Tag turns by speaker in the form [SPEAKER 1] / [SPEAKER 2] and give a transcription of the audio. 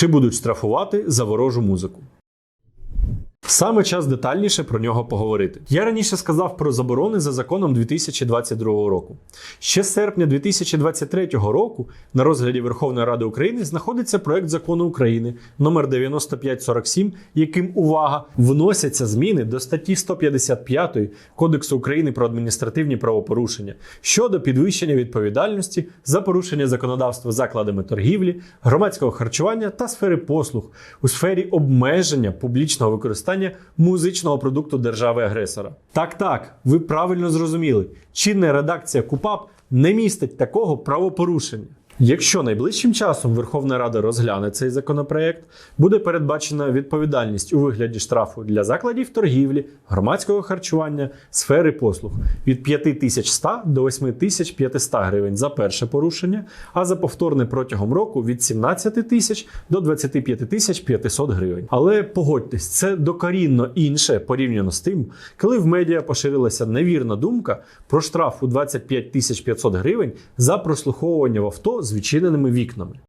[SPEAKER 1] Чи будуть штрафувати за ворожу музику? Саме час детальніше про нього поговорити. Я раніше сказав про заборони за законом 2022 року. Ще з серпня 2023 року на розгляді Верховної Ради України знаходиться проект закону України номер 9547, яким увага вносяться зміни до статті 155 Кодексу України про адміністративні правопорушення щодо підвищення відповідальності за порушення законодавства закладами торгівлі, громадського харчування та сфери послуг у сфері обмеження публічного використання музичного продукту держави-агресора. Так, так, ви правильно зрозуміли. Чинна редакція КУПАП не містить такого правопорушення. Якщо найближчим часом Верховна Рада розгляне цей законопроект, буде передбачена відповідальність у вигляді штрафу для закладів торгівлі, громадського харчування, сфери послуг від 5100 до 8500 гривень за перше порушення, а за повторне протягом року від 17 тисяч до 25 500 гривень. Але погодьтесь, це докорінно інше порівняно з тим, коли в медіа поширилася невірна думка про штраф у 25 500 гривень за прослуховування в авто з відчиненими вікнами.